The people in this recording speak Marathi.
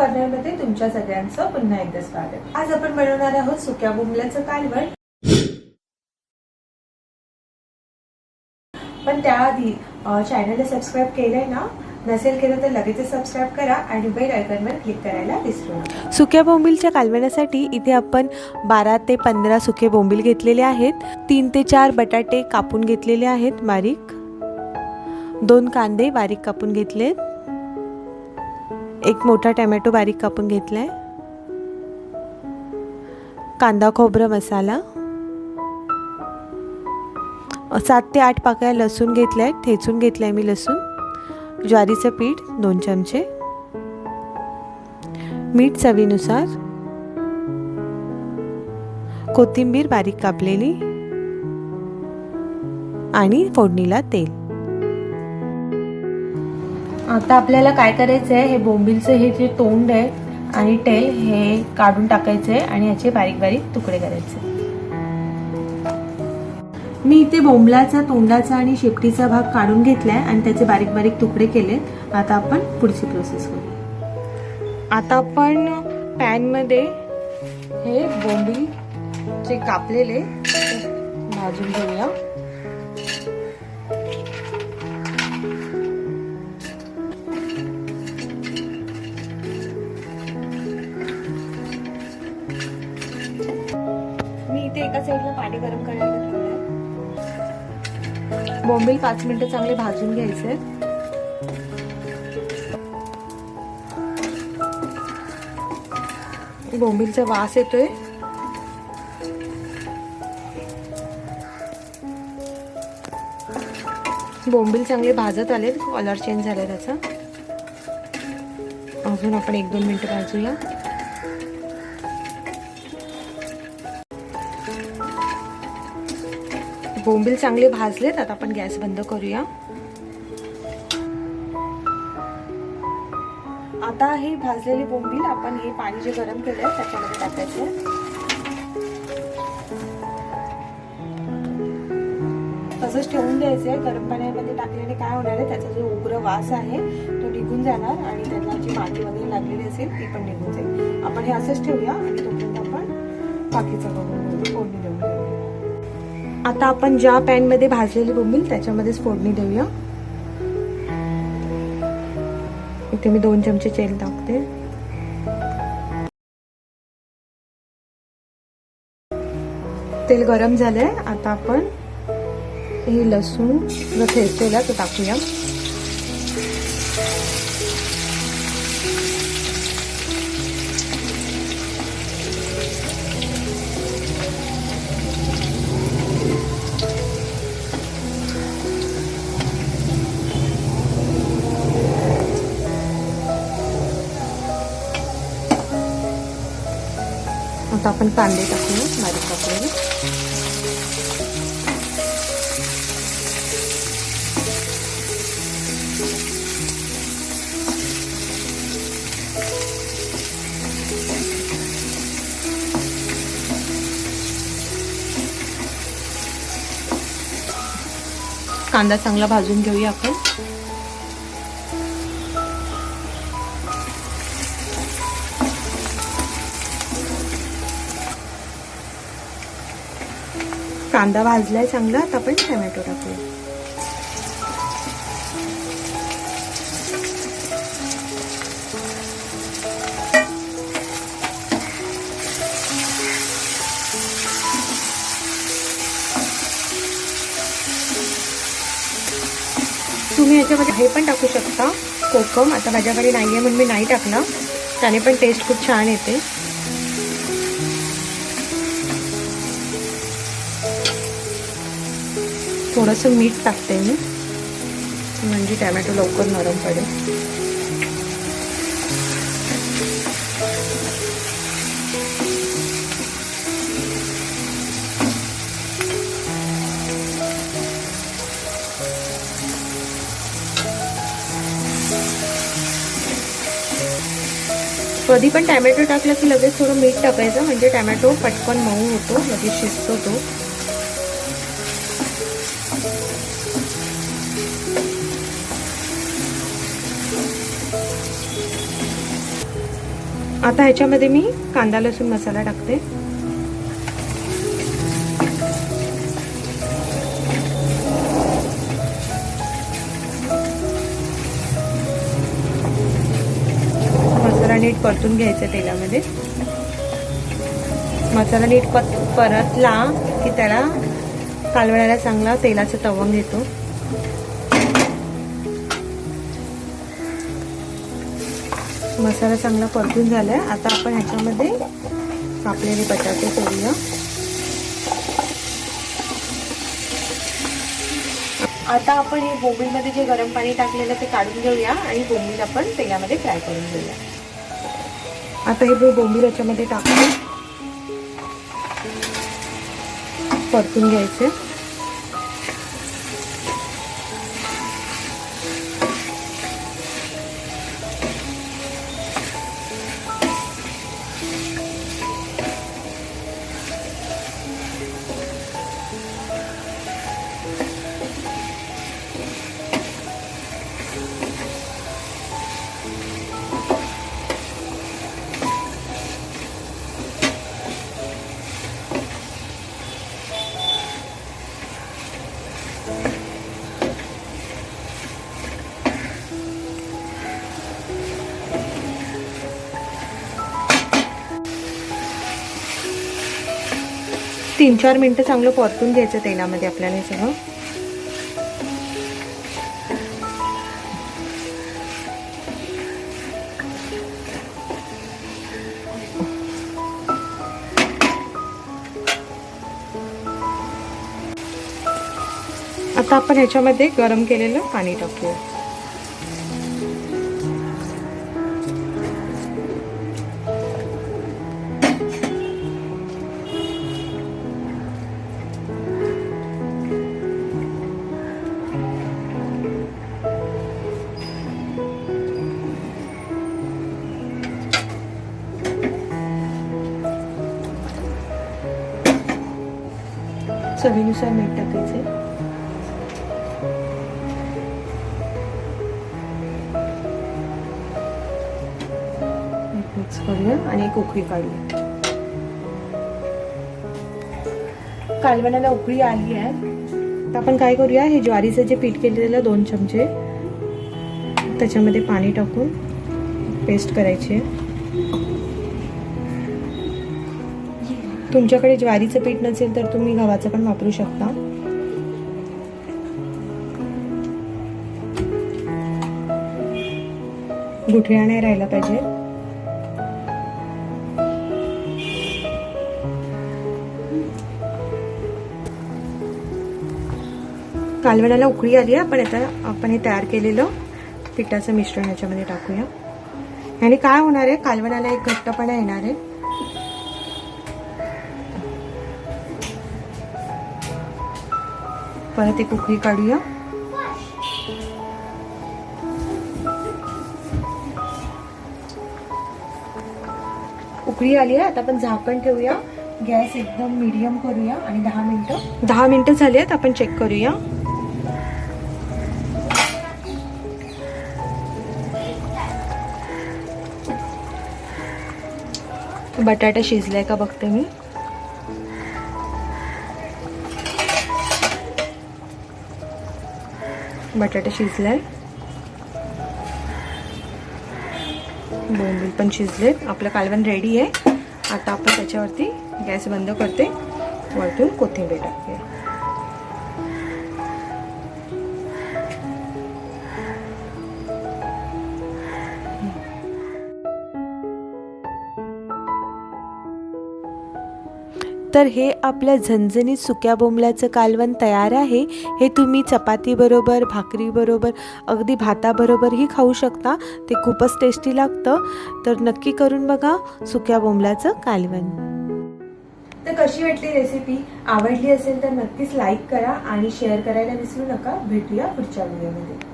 कॉर्नरमध्ये तुमच्या सगळ्यांचं पुन्हा एकदा स्वागत. आज आपण बनवणार आहोत सुक्या बोंबल्याचं कालवण. पण त्याआधी चॅनलला सबस्क्राईब केलंय ना नसेल केलं तर लगेच सबस्क्राईब करा आणि बेल आयकॉनवर क्लिक करायला विसरू नका. सुक्या बोंबीलच्या कालवण्यासाठी इथे आपण बारा ते पंधरा सुके बोंबील घेतलेले आहेत तीन ते चार बटाटे कापून घेतलेले आहेत बारीक. दोन कांदे बारीक कापून घेतलेत. एक मोठा टॅमॅटो बारीक कापून घेतलाय. कांदा खोबरं मसाला. सात ते आठ पाकळ्या लसूण घेतल्या आहेत ठेचून घेतलं आहे मी लसूण. ज्वारीचं पीठ दोन चमचे. मीठ चवीनुसार. कोथिंबीर बारीक कापलेली. आणि फोडणीला तेल. आता आपल्याला काय करायचं आहे हे बोंबिलचं हे जे तोंड आहे आणि टेल हे काढून टाकायचं आहे आणि याचे बारीक बारीक तुकडे करायचे. मी इथे बोंबलाचा तोंडाचा आणि शेपटीचा भाग काढून घेतलाय आणि त्याचे बारीक बारीक तुकडे केलेत. आता आपण पुढची प्रोसेस करू. आता आपण पॅनमध्ये हे बोंबील जे कापलेले भाजून घेऊया. गरम करायला ठेवलंय बोंबील पाच मिनिटं चांगले भाजून घ्यायचे. बोंबीलचा वास येतोय. बोंबील चांगले भाजत आले कलर चेंज झालाय त्याचा. अजून आपण एक दोन मिनिटं भाजूया. बोंबील चांगले भाजलेत आता आपण गॅस बंद करूया. आता हे भाजलेले बोंबील आपण हे पाणी जे गरम केलंय त्याच्यामध्ये टाकायचे. तसंच ठेवून द्यायचंय गरम पाण्यामध्ये टाकल्याने काय होणार आहे त्याचा जो उग्र वास आहे तो निघून जाणार आणि त्याला जी माती वगैरे लागलेली असेल ती पण निघून जाईल. आपण हे असंच ठेवूया आणि तोपर्यंत आपण बाकीचं बघून फोडणी देऊया. आता आपण ज्या पॅनमध्ये भाजलेली बोंबील त्याच्यामध्येच फोडणी देऊया. इथे मी दोन चमचे तेल टाकते. तेल गरम झालंय. आता आपण हे लसूण जो ठेचलेला तो टाकूया. आता आपण कांदे टाकू बारीक कापलेले कांदा चांगला भाजून घेऊया आपण. कांदा भाजलाय चांगला आता आपण टोमॅटो टाकूया. तुम्ही याच्यामध्ये हे पण टाकू शकता कोकम आता माझ्याकडे नाही आहे म्हणून मी नाही टाकणार. त्याने पण टेस्ट खूप छान येते. थोडंसं मीठ टाकते मी. म्हणजे टॅमॅटो लवकर नरम पडेल. कधी पण टॅमॅटो टाकलं की लगेच थोडं मीठ टाकायचं. म्हणजे टॅमॅटो पटकन मऊ होतो लगेच शिजतो तो. आता ह्याच्यामध्ये मी कांदा लसूण मसाला टाकते. मसाला नीट परतून घ्यायचा तेलामध्ये. मसाला नीट पत परतला की त्याला कालवण्याला चांगला तेलाचा तवंग घेतो. मसाला चांगला परतून झालाय. आता आपण ह्याच्यामध्ये कापलेले बटाटे करूया आता आपण हे बोंबीलमध्ये जे गरम पाणी टाकलेलं ते काढून घेऊया आणि बोंबील आपण तेलामध्ये फ्राय करून घेऊया. आता हे बोंबील याच्यामध्ये टाकूया परतून घ्यायचे. तीन चार मिनटं चांगलं परतून घ्यायचं तेलामध्ये आपल्याला हे सगळं. आता आपण ह्याच्यामध्ये गरम केलेलं पाणी टाकूया. चवीनुसार मीठ टाकायचे मिक्स करूया आणि एक उकळी काढूया. कालवणाला उकळी आली आहे. तर आपण काय करूया हे ज्वारीचं जे पीठ केलेलं दोन चमचे त्याच्यामध्ये पाणी टाकून पेस्ट करायची. आहे तुमच्याकडे ज्वारीचं पीठ नसेल तर तुम्ही गव्हाचं पण वापरू शकता. गुठळ्या नाही राहिला पाहिजे. कालवणाला उकळी आली आहे. आपण आता आपण हे तयार केलेलं पिठाचं मिश्रण याच्यामध्ये टाकूया. आणि काय होणार आहे? कालवणाला एक घट्टपणा येणार आहे. परत एक उकळी काढूया. उकळी आली आहे आता आपण झाकण ठेवूया. गॅस एकदम मीडियम करूया आणि दहा मिनिटं. दहा मिनिटं झाली आहेत आपण चेक करूया. बटाटा शिजलाय का बघते मी. बटाटा शिजलाय. बोंबील पण शिजलेत. आपलं कालवण रेडी आहे. आता आपण त्याच्यावरती गॅस बंद करते. वरतून कोथिंबीर टाकते तर हे आपल्या झणझणीत सुक्या बोंबल्याचं कालवण तयार आहे. हे तुम्ही चपातीबरोबर भाकरीबरोबर अगदी भाताबरोबरही खाऊ शकता. ते खूपच टेस्टी लागतं. तर नक्की करून बघा सुक्या बोंबल्याचं कालवण. तर कशी वाटली रेसिपी आवडली असेल तर नक्कीच लाईक करा आणि शेअर करायला विसरू नका. भेटूया पुढच्या व्हिडिओमध्ये